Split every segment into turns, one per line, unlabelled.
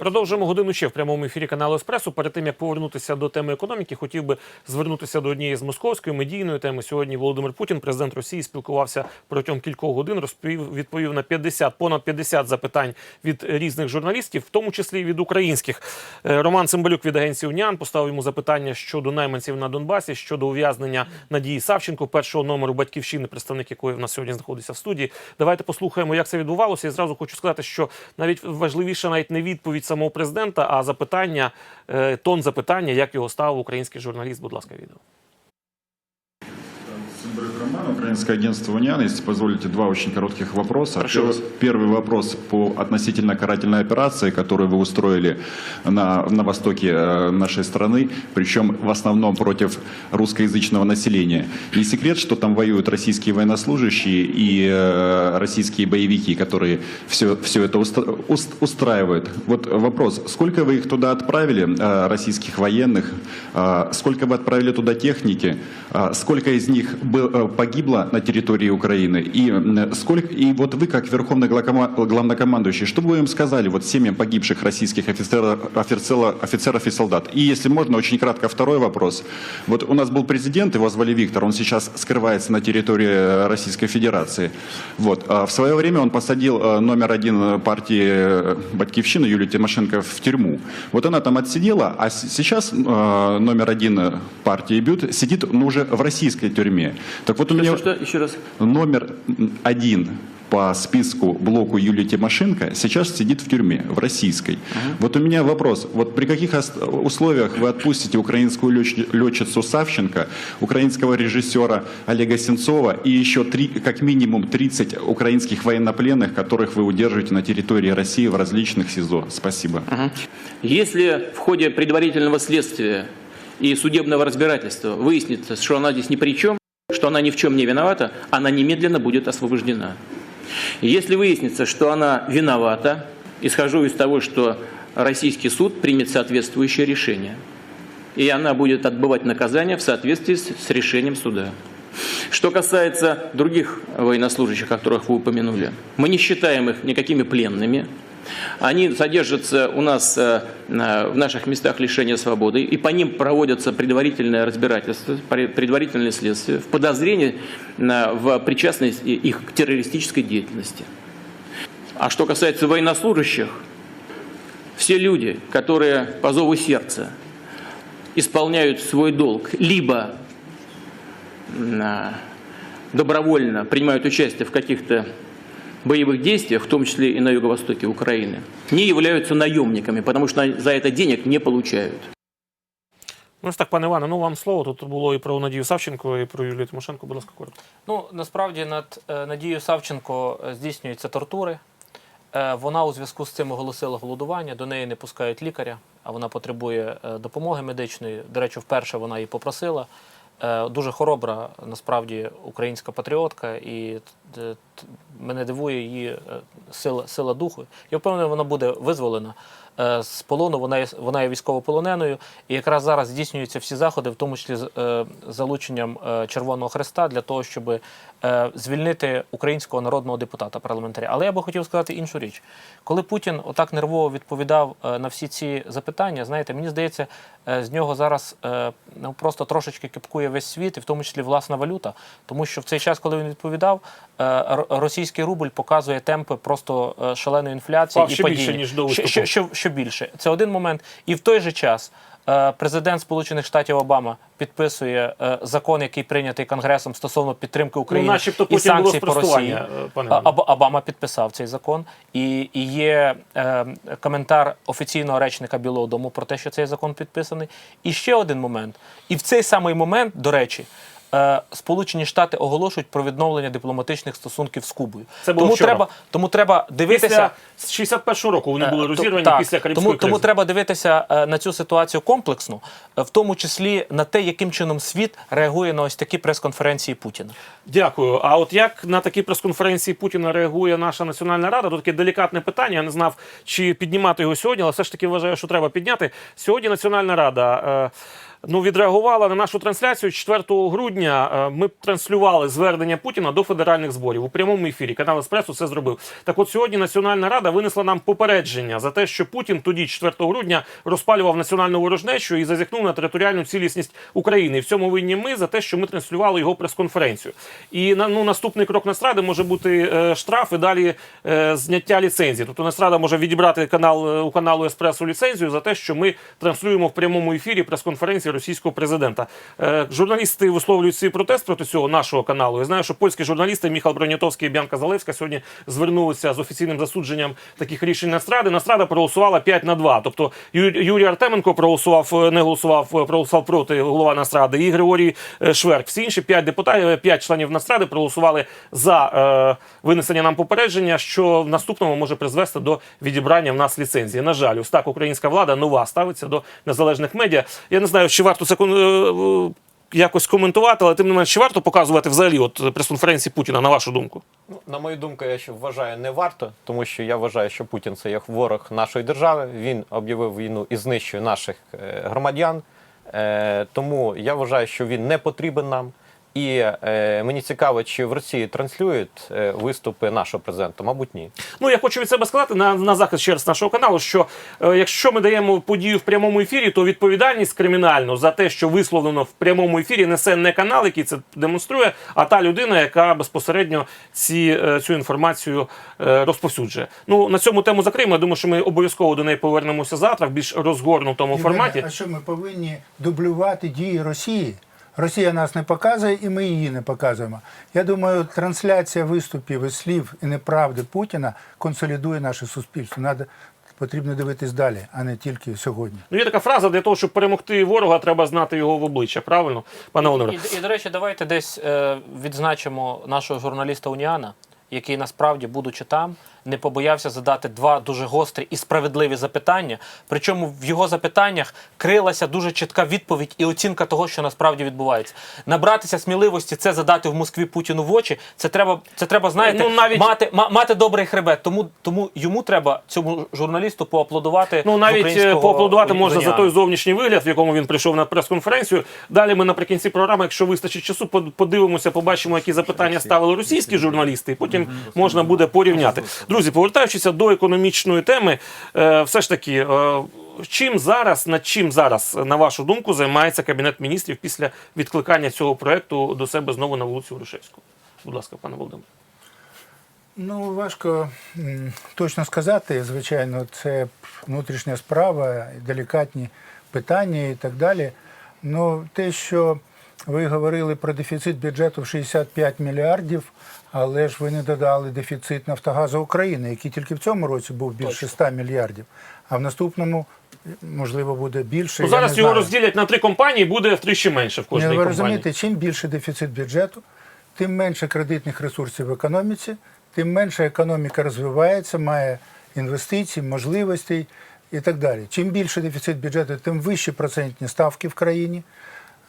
Продовжуємо годину ще в прямому ефірі каналу Еспресо. Перед тим як повернутися до теми економіки, хотів би звернутися до однієї з московської медійної теми. Сьогодні Володимир Путін, президент Росії, спілкувався протягом кількох годин. Розповів відповів на 50, понад 50 запитань від різних журналістів, в тому числі від українських. Е, Роман Цимбалюк від агенції УНІАН поставив йому запитання щодо найманців на Донбасі, щодо ув'язнення Надії Савченко, першого номеру батьківщини, представник якої в нас сьогодні знаходиться в студії. Давайте послухаємо, як це відбувалося. І зразу хочу сказати, що навіть важливіше навіть не відповідь самого президента, а запитання, е, тон запитання, як його став український журналіст. Будь ласка, відео.
Украинское агентство «Униан». Если позволите, два очень коротких вопроса.
Прошу вас.
Первый вопрос по относительно карательной операции, которую вы устроили на, на востоке э, нашей страны, причем в основном против русскоязычного населения. Не секрет, что там воюют российские военнослужащие и э, российские боевики, которые все, все это уст- устраивают. Вот вопрос, сколько вы их туда отправили, э, российских военных, э, сколько вы отправили туда техники, сколько из них погибло на территории Украины, и, сколько, и вот вы, как верховный главнокомандующий, что бы вы им сказали вот семьям погибших российских офицеров, офицеров, и солдат? И если можно, очень кратко второй вопрос. Вот у нас был президент, его звали Виктор, он сейчас скрывается на территории э, Российской Федерации. Вот. А В свое время он посадил э, номер один э, партии Батькивщина Юлию Тимошенко в тюрьму. Вот она там отсидела, а сейчас номер один партии Бют сидит ну, уже в российской тюрьме. Так вот у меня
Что, что? Еще раз.
номер один по списку блоку Юлии Тимошенко сейчас сидит в тюрьме, в российской. Вот у меня вопрос. Вот при каких условиях вы отпустите украинскую лёч- летчицу Савченко, украинского режиссера Олега Сенцова и еще три, как минимум 30 украинских военнопленных, которых вы удерживаете на территории России в различных СИЗО? Спасибо.
Если в ходе предварительного следствия и судебного разбирательства выяснится, что она здесь ни при чем, что она ни в чем не виновата, она немедленно будет освобождена. Если выяснится, что она виновата, исхожу из того, что российский суд примет соответствующее решение, и она будет отбывать наказание в соответствии с, решением суда. Что касается других военнослужащих, которых вы упомянули, мы не считаем их никакими пленными. Они содержатся у нас э, в наших местах лишения свободы, и по ним проводятся предварительное разбирательство, пре- предварительное следствие в подозрении в причастности их к террористической деятельности. А что касается военнослужащих, все люди, которые по зову сердца исполняют свой долг, либо добровольно принимают участие в каких-то боевых действиях, в том числе и на юго-востоке Украины, не являются наемниками, потому что за это денег не получают.
Ну ось так, пане Іване, ну вам слово. Тут було і про Надію Савченко, і про Юлію Тимошенко. Будь ласка, коротко.
Ну насправді над е, Надією Савченко е, здійснюються тортури. Е, Вона у зв'язку з цим оголосила голодування. До неї не пускають лікаря, а вона потребує е, допомоги медичної. До речі, вперше вона її попросила. Е, Дуже хоробра, насправді, українська патріотка, і е, мене дивує її е, сила, сила духу. Я впевнений, вона буде визволена з полону. Вона є, вона є військовополоненою, і якраз зараз здійснюються всі заходи, в тому числі з е, залученням е, Червоного Хреста, для того, щоб е, звільнити українського народного депутата парламентаря. Але я би хотів сказати іншу річ. Коли Путін отак нервово відповідав е, на всі ці запитання, знаєте, мені здається, е, з нього зараз е, ну, просто трошечки кипкує весь світ, і в тому числі власна валюта. Тому що в цей час, коли він відповідав, е, російський рубль показує темпи просто е, шаленої інфляції
Впав
і
ще більше, ніж до виступу.
що, що більше. Це один момент. І в той же час е, президент Сполучених Штатів Обама підписує е, закон, який прийнятий Конгресом стосовно підтримки України
Ну, начебто
і санкцій по Росії.
е, пане
Обама підписав цей закон, і, і є е, коментар офіційного речника Білого Дому про те, що цей закон підписаний. І ще один момент. І в цей самий момент, до речі. Е, Сполучені Штати оголошують про відновлення дипломатичних стосунків з Кубою.
Це було
тому
вчора.
треба, тому треба дивитися.
Після 61-го року вони були
Е,
розірвані
так.
після Карибської
тому, тому треба дивитися е, на цю ситуацію комплексно, в тому числі на те, яким чином світ реагує на ось такі прес-конференції Путіна.
Дякую. А от як на такі прес-конференції Путіна реагує наша Національна Рада? Тут таке делікатне питання. Я не знав, чи піднімати його сьогодні, але все ж таки вважаю, що треба підняти. Сьогодні Національна Рада ну, відреагувала на нашу трансляцію 4 грудня. Е, Ми транслювали звернення Путіна до федеральних зборів у прямому ефірі. Канал Еспресо це зробив. Так, от сьогодні Національна Рада винесла нам попередження за те, що Путін тоді, 4 грудня, розпалював національну ворожнечу і зазіхнув на територіальну цілісність України. І в цьому винні ми за те, що ми транслювали його прес-конференцію. І на ну наступний крок Нацради може бути е, штраф і далі е, зняття ліцензії. Тобто Нацрада може відібрати канал у каналу Еспресо ліцензію за те, що ми транслюємо в прямому ефірі прес-конференції російського президента. Журналісти висловлюють свій протест проти цього нашого каналу. Я знаю, що польські журналісти Міхал Бронятовський і Бянка Залевська сьогодні звернулися з офіційним засудженням таких рішень Нацради. Нацрада проголосувала 5 на 2. Тобто Юрій Артеменко проголосував, е, не голосував, е, проголосував проти голова Нацради і Григорій е, Шверк. Всі інші 5 депутатів, 5 членів Нацради проголосували за е, винесення нам попередження, що в наступному може призвести до відібрання в нас ліцензії. На жаль, ось так українська влада нова ставиться до незалежних медіа. Я не знаю, чи варто це якось коментувати, але тим не менш, чи варто показувати взагалі от прес-конференції Путіна, на вашу думку?
Ну, на мою думку, я ще вважаю, не варто, тому що я вважаю, що Путін це як ворог нашої держави. Він об'явив війну і знищує наших е, громадян. Е, тому я вважаю, що він не потрібен нам. І е, мені цікаво, чи в Росії транслюють е, виступи нашого президента. Мабуть, ні.
Ну, я хочу від себе сказати на, на захист ще раз нашого каналу, що е, якщо ми даємо подію в прямому ефірі, то відповідальність кримінальну за те, що висловлено в прямому ефірі, несе не канал, який це демонструє, а та людина, яка безпосередньо ці, е, цю інформацію е, розповсюджує. Ну на цьому тему закриємо. Я думаю, що ми обов'язково до неї повернемося завтра в більш розгорнутому
Євгене,
форматі.
А що ми повинні дублювати дії Росії? Росія нас не показує, і ми її не показуємо. Я думаю, трансляція виступів і слів і неправди Путіна консолідує наше суспільство. Надо, потрібно дивитись далі, а не тільки сьогодні.
Ну, є така фраза для того, щоб перемогти ворога, треба знати його в обличчя. Правильно, пане Володимире?
І, і, до речі, давайте десь е, відзначимо нашого журналіста Уніана, який насправді, будучи там, не побоявся задати два дуже гострі і справедливі запитання. Причому в його запитаннях крилася дуже чітка відповідь і оцінка того, що насправді відбувається. Набратися сміливості це задати в Москві Путіну в очі. Це треба, це треба знаєте,
Ну, навіть-
мати, ма- мати добрий хребет. Тому, тому йому треба цьому журналісту поаплодувати.
Ну навіть е, поаплодувати можна за той зовнішній вигляд, в якому він прийшов на прес-конференцію. Далі ми наприкінці програми, якщо вистачить часу, под- подивимося, побачимо, які запитання ставили російські журналісти, і потім можна буде порівняти. Друзі, повертаючися до економічної теми, е, все ж таки. е, Чим зараз, над чим зараз, на вашу думку, займається Кабінет міністрів після відкликання цього проекту до себе знову на вулицю Грушевську? Будь ласка, пане Володимире.
Ну, важко точно сказати. Звичайно, це внутрішня справа, делікатні питання і так далі. Ну, те, що ви говорили про дефіцит бюджету в 65 мільярдів, але ж ви не додали дефіцит Нафтогазу України, який тільки в цьому році був більше 100 мільярдів, а в наступному, можливо, буде більше.
Ну,
я
зараз
не
його
знаю.
розділять на три компанії, буде втричі менше в кожній
Ви
компанії.
розумієте, чим більше дефіцит бюджету, тим менше кредитних ресурсів в економіці, тим менше економіка розвивається, має інвестицій, можливостей і так далі. Чим більше дефіцит бюджету, тим вищі процентні ставки в країні.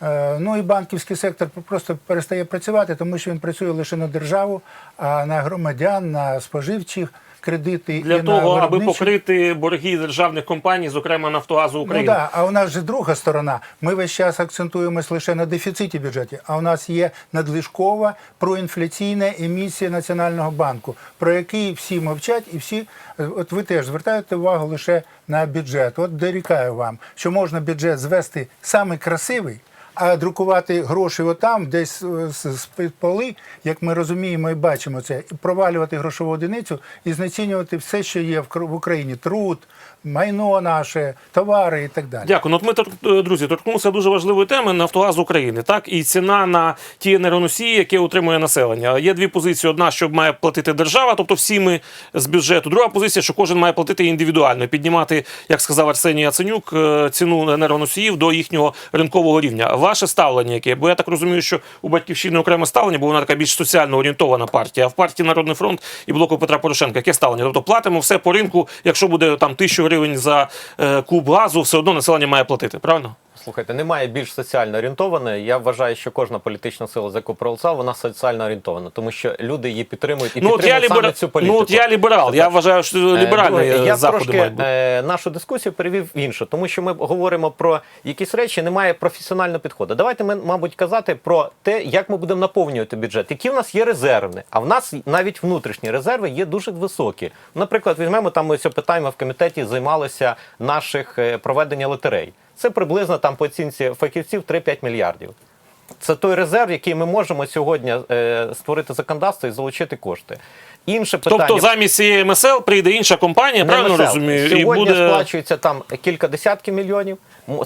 Е, Ну і банківський сектор просто перестає працювати, тому що він працює лише на державу, а на громадян, на споживчих кредити
Для
і
того,
на
аби покрити борги державних компаній, зокрема Нафтогазу
Ну
України.
да, а у нас же друга сторона. Ми весь час акцентуємось лише на дефіциті бюджету, а у нас є надлишкова проінфляційна емісія Національного банку, про який всі мовчать, і всі, е, от ви теж звертаєте увагу лише на бюджет. От дорікаю вам, що можна бюджет звести саме красивий. А друкувати гроші отам, десь е, з поли, як ми розуміємо і бачимо це, провалювати грошову одиницю і знецінювати все, що є в Україні: труд, майно наше, товари і так далі.
Дякую. Ну, от ми е, друзі, торкнулися дуже важливої теми Нафтогаз України. Так і ціна на ті енергоносії, які отримує населення. Є дві позиції: одна, що має платити держава, тобто всі ми з бюджету. Друга позиція, що кожен має платити індивідуально, піднімати, як сказав Арсеній Яценюк, е, ціну енергоносіїв до їхнього ринкового рівня. Ваше ставлення, яке? Бо я так розумію, що у батьківщини окреме ставлення, бо вона така більш соціально орієнтована партія. А в партії Народний фронт і блоку Петра Порошенка яке ставлення? Тобто платимо все по ринку. Якщо буде там тисячу гривень за е, куб газу, все одно населення має платити. Правильно?
Слухайте, немає більш соціально орієнтованої. Я вважаю, що кожна політична сила, за яку проголосував, вона соціально орієнтована, тому що люди її підтримують і
Ну
підтримують саме
лібера...
цю політику.
ну, от я ліберал. Я вважаю, що
Е, я
заходи
трошки
мають бути.
е, нашу дискусію перевів в інше, тому що ми говоримо про якісь речі, немає професіонального підходу. Давайте ми, мабуть, казати про те, як ми будемо наповнювати бюджет, які в нас є резервні, а в нас навіть внутрішні резерви є дуже високі. Наприклад, візьмемо там ми ось питання в комітеті займалися наших е, проведення лотерей. Це приблизно там по оцінці фахівців 3-5 мільярдів. Це той резерв, який ми можемо сьогодні е, створити законодавство і залучити кошти. Інше питання.
Тобто замість цієї МСЛ прийде інша компанія,
Не
правильно
МСЛ.
розумію?
Сьогодні
і буде...
сплачується там кілька десятків мільйонів.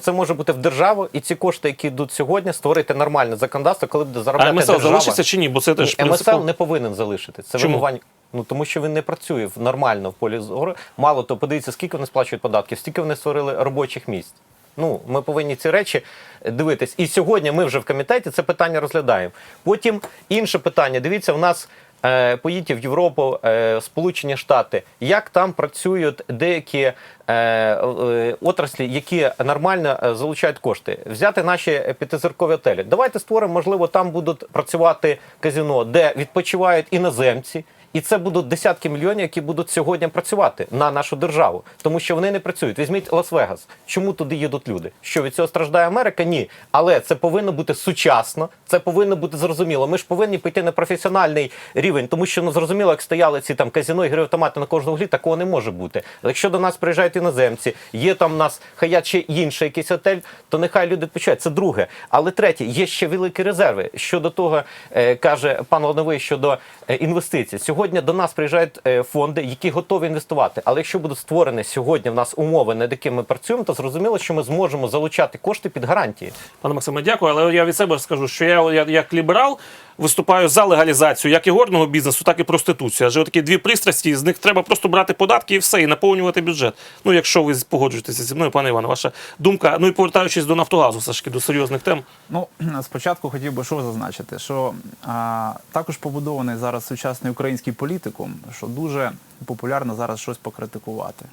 Це може бути в державу, і ці кошти, які йдуть сьогодні, створити нормальне законодавство, коли буде
А МСЛ
держава.
залишиться чи ні? Бо це теж
Ні, МСЛ не повинен залишити. Це
Чому?
Ну тому що він не працює в- нормально в полі зору. Мало то подивіться, скільки вони сплачують податків, скільки вони створили робочих місць. Ну, ми повинні ці речі дивитись. І сьогодні ми вже в комітеті це питання розглядаємо. Потім інше питання. Дивіться, у нас е, поїдьте в Європу, е, Сполучені Штати, як там працюють деякі е, е, отраслі, які нормально е, залучають кошти. Взяти наші п'ятизіркові готелі. Давайте створимо, можливо, там будуть працювати казино, де відпочивають іноземці. І це будуть десятки мільйонів, які будуть сьогодні працювати на нашу державу, тому що вони не працюють. Візьміть Лас-Вегас. Чому туди їдуть люди? Що від цього страждає Америка? Ні. Але це повинно бути сучасно, це повинно бути зрозуміло. Ми ж повинні піти на професіональний рівень, тому що ну зрозуміло, як стояли ці там казино і гри автомати на кожному углі, такого не може бути. Якщо до нас приїжджають іноземці, є там у нас хаят чи інший якийсь готель, то нехай люди відпочивають. Це друге. Але третє, є ще великі резерви. Щодо того, е, каже пан Лановий щодо е, інвестицій. Сьогодні до нас приїжджають е, фонди, які готові інвестувати. Але якщо будуть створені сьогодні в нас умови, над якими ми працюємо, то зрозуміло, що ми зможемо залучати кошти під гарантії.
Пане Максиме, дякую. Але я від себе скажу, що я як ліберал виступаю за легалізацію як ігорного бізнесу, так і проституцію. Адже такі дві пристрасті, з них треба просто брати податки і все, і наповнювати бюджет. Ну, якщо ви погоджуєтеся зі мною, пане Іване, ваша думка. Ну і повертаючись до Нафтогазу, все ж таки до серйозних тем.
Ну, спочатку хотів би що зазначити, що а, також побудований зараз сучасний український політикум, що дуже популярно зараз щось покритикувати.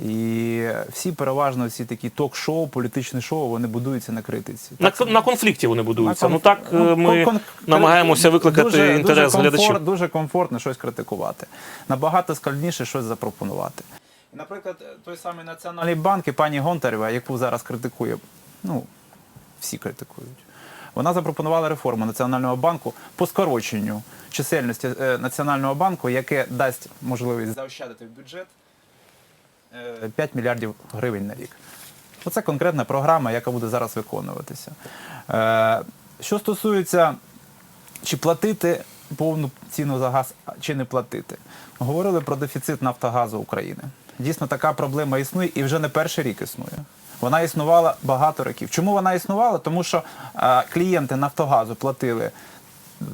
І всі переважно всі такі ток-шоу, політичні шоу, вони будуються на критиці.
На,
Так,
на конфлікті вони будуються.
на
Ну так е,
ну,
ми
кон-
намагаємося викликати
дуже,
інтерес
дуже
глядачів.
комфорт, дуже комфортно щось критикувати. Набагато складніше щось запропонувати. Наприклад, той самий Національний банк і пані Гонтарєва, яку зараз критикує, ну, всі критикують. Вона запропонувала реформу Національного банку по скороченню чисельності е, Національного банку, яке дасть можливість заощадити в бюджет 5 мільярдів гривень на рік. Оце конкретна програма, яка буде зараз виконуватися. Е, Що стосується чи платити повну ціну за газ, чи не платити. Говорили про дефіцит Нафтогазу України. Дійсно, така проблема існує і вже не перший рік існує. Вона існувала багато років. Чому вона існувала? Тому що е, клієнти Нафтогазу платили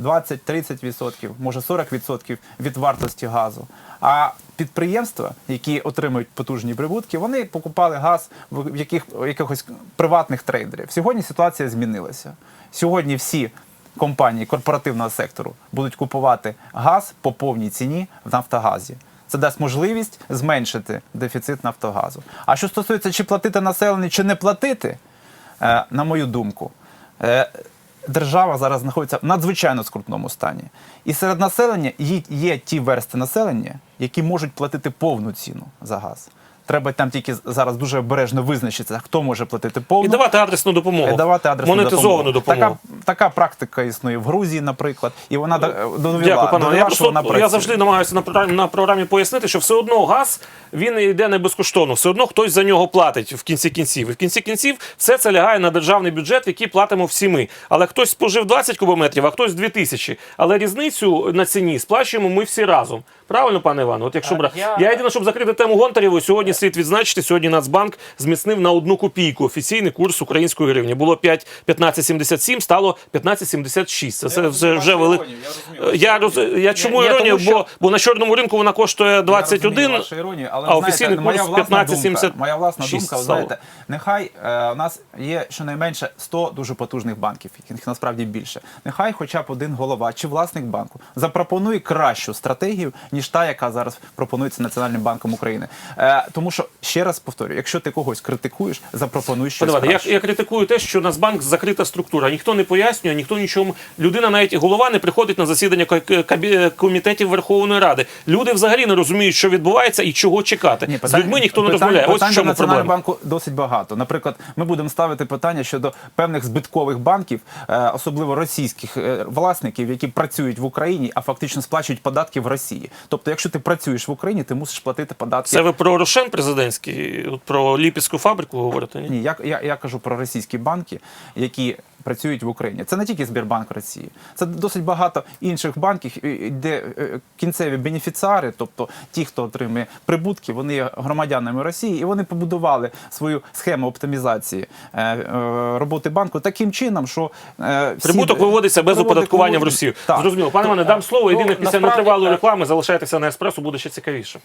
20-30%, може 40% від вартості газу. А підприємства, які отримують потужні прибутки, вони покупали газ в яких, в якихось приватних трейдерів. Сьогодні ситуація змінилася. Сьогодні всі компанії корпоративного сектору будуть купувати газ по повній ціні в Нафтогазі. Це дасть можливість зменшити дефіцит Нафтогазу. А що стосується, чи платити населенню, чи не платити, е, на мою думку, е, держава зараз знаходиться в надзвичайно скрутному стані. І серед населення є, є ті версти населення, які можуть платити повну ціну за газ. Треба там тільки зараз дуже обережно визначитися, хто може платити повну.
І давати адресну допомогу.
І давати адресну
Монетизовану допомогу.
Така, така практика існує в Грузії, наприклад, і вона да- довела,
Дякую, пане.
довела
Я,
що
я завжди намагаюся на програмі, на програмі пояснити, що все одно газ він йде не безкоштовно, все одно хтось за нього платить в кінці кінців. І в кінці кінців все це лягає на державний бюджет, в який платимо всі ми. Але хтось спожив 20 кубометрів, а хтось 2000. Але різницю на ціні сплачуємо ми всі разом. Правильно, пане Іване? От якщо
А,
брати.
я-
Я єдине, щоб закрити тему Гонтарєвої, сьогодні слід відзначити, сьогодні Нацбанк зміцнив на одну копійку офіційний курс української гривні. Було 5, 15,77, стало 15,76. Це, це вже, вже велик... Я, роз... я чому
Ні, ні,
іронію,
тому що-
бо, бо на чорному ринку вона коштує 21,
Я вашу іронію, але
а офіційний
моя
курс
власна
15,76
думка, Моя власна думка, ви знаєте, нехай е, у нас є щонайменше 100 дуже потужних банків, яких насправді більше. Нехай хоча б один голова чи власник банку запропонує кращу стратегію, ніж та, яка зараз пропонується Національним банком України. Е, тому що ще раз повторюю, якщо ти когось критикуєш, запропонуй щось
Іване, я, я критикую те, що Нацбанк закрита структура. Ніхто не пояснює, ніхто нічому. Людина, навіть голова, не приходить на засідання ко- комітетів Верховної Ради. Люди взагалі не розуміють, що відбувається і чого чекати.
Ні,
З людьми ніхто не
питань-
розмовляє. Ось
питань
в чому
Національного
проблема.
банку досить багато. Наприклад, ми будемо ставити питання щодо певних збиткових банків, е, особливо російських е, власників, які працюють в Україні, а фактично сплачують податки в Росії. Тобто, якщо ти працюєш в Україні, ти мусиш платити податки.
Це ви про Рошен президентський, про Ліпецьку фабрику говорите? Ні?
Ні, я, я, я кажу про російські банки, які працюють в Україні. Це не тільки Збірбанк Росії, це досить багато інших банків, де е, кінцеві бенефіціари, тобто ті, хто отримує прибутки, вони є громадянами Росії, і вони побудували свою схему оптимізації е, е, роботи банку таким чином, що е, всі-
Прибуток виводиться без оподаткування в Росію. Зрозуміло. Пане Іване, дам слово.
Ну,
Єдине, після
насправді,
нетривалої реклами залишайтеся на еспресо, буде ще цікавіше.